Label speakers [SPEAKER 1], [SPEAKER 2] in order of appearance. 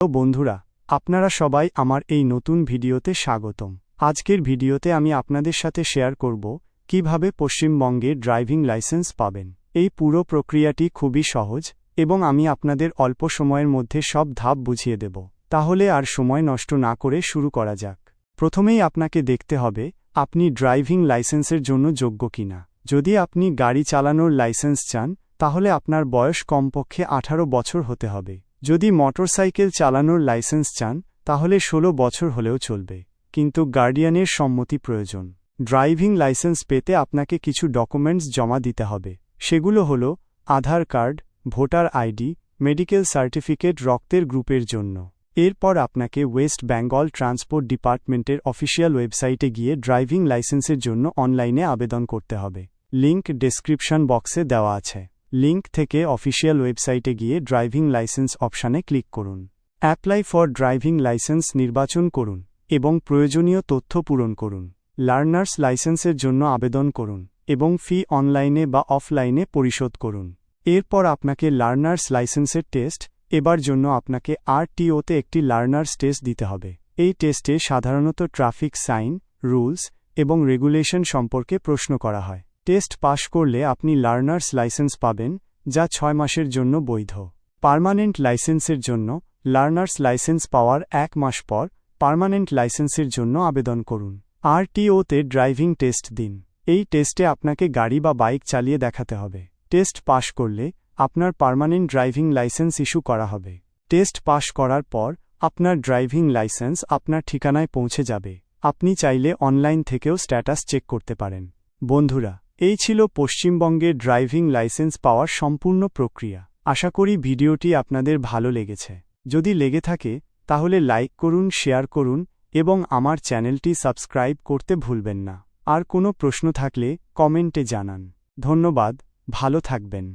[SPEAKER 1] তো বন্ধুরা, আপনারা সবাই আমার এই নতুন ভিডিওতে স্বাগতম। আজকের ভিডিওতে আমি আপনাদের সাথে শেয়ার করব, কীভাবে পশ্চিমবঙ্গে ড্রাইভিং লাইসেন্স পাবেন। এই পুরো প্রক্রিয়াটি খুবই সহজ এবং আমি আপনাদের অল্প সময়ের মধ্যে সব ধাপ বুঝিয়ে দেব। তাহলে আর সময় নষ্ট না করে শুরু করা যাক। প্রথমেই আপনাকে দেখতে হবে, আপনি ড্রাইভিং লাইসেন্সের জন্য যোগ্য কিনা। যদি আপনি গাড়ি চালানোর লাইসেন্স চান, তাহলে আপনার বয়স কমপক্ষে আঠারো বছর হতে হবে। যদি মোটরসাইকেল চালানোর লাইসেন্স চান, তাহলে ১৬ বছর হলেও চলবে। কিন্তু গার্ডিয়ানের সম্মতি প্রয়োজন। ড্রাইভিং লাইসেন্স পেতে আপনাকে কিছু ডকুমেন্টস জমা দিতে হবে। সেগুলো হল Aadhaar card, voter ID, medical certificate রক্তের গ্রুপের জন্য। এরপর আপনাকে ওয়েস্ট বেঙ্গল ট্রান্সপোর্ট ডিপার্টমেন্টের অফিসিয়াল ওয়েবসাইটে গিয়ে ড্রাইভিং লাইসেন্সের জন্য অনলাইনে আবেদন করতে হবে। লিঙ্ক ডেসক্রিপশন বক্সে দেওয়া আছে। লিঙ্ক থেকে অফিসিয়াল ওয়েবসাইটে গিয়ে ড্রাইভিং লাইসেন্স অপশানে ক্লিক করুন। অ্যাপ্লাই ফর ড্রাইভিং লাইসেন্স নির্বাচন করুন এবং প্রয়োজনীয় তথ্য পূরণ করুন। লার্নার্স লাইসেন্সের জন্য আবেদন করুন এবং ফি অনলাইনে বা অফলাইনে পরিশোধ করুন। এরপর আপনাকে লার্নার্স লাইসেন্সের টেস্ট, এবার জন্য আপনাকে আরটিওতে একটি লার্নার্স টেস্ট দিতে হবে। এই টেস্টে সাধারণত ট্রাফিক সাইন, রুলস এবং রেগুলেশন সম্পর্কে প্রশ্ন করা হয়। টেস্ট পাশ করলে আপনি লার্নার্স লাইসেন্স পাবেন, যা ছয় মাসের জন্য বৈধ। পার্মানেন্ট লাইসেন্সের জন্য লার্নার্স লাইসেন্স পাওয়ার এক মাস পর পার্মানেন্ট লাইসেন্সের জন্য আবেদন করুন। আরটিওতে ড্রাইভিং টেস্ট দিন। এই টেস্টে আপনাকে গাড়ি বা বাইক চালিয়ে দেখাতে হবে। টেস্ট পাশ করলে আপনার পার্মানেন্ট ড্রাইভিং লাইসেন্স ইস্যু করা হবে। টেস্ট পাশ করার পর আপনার ড্রাইভিং লাইসেন্স আপনার ঠিকানায় পৌঁছে যাবে। আপনি চাইলে অনলাইন থেকেও স্ট্যাটাস চেক করতে পারেন। বন্ধুরা এই ছিল পশ্চিমবঙ্গের ড্রাইভিং লাইসেন্স পাওয়ার সম্পূর্ণ প্রক্রিয়া। আশা করি ভিডিওটি আপনাদের ভালো লেগেছে। যদি লেগে থাকে, তাহলে লাইক করুন, শেয়ার করুন এবং আমার চ্যানেলটি সাবস্ক্রাইব করতে ভুলবেন না। আর কোনো প্রশ্ন থাকলে কমেন্টে জানান। ধন্যবাদ, ভালো থাকবেন।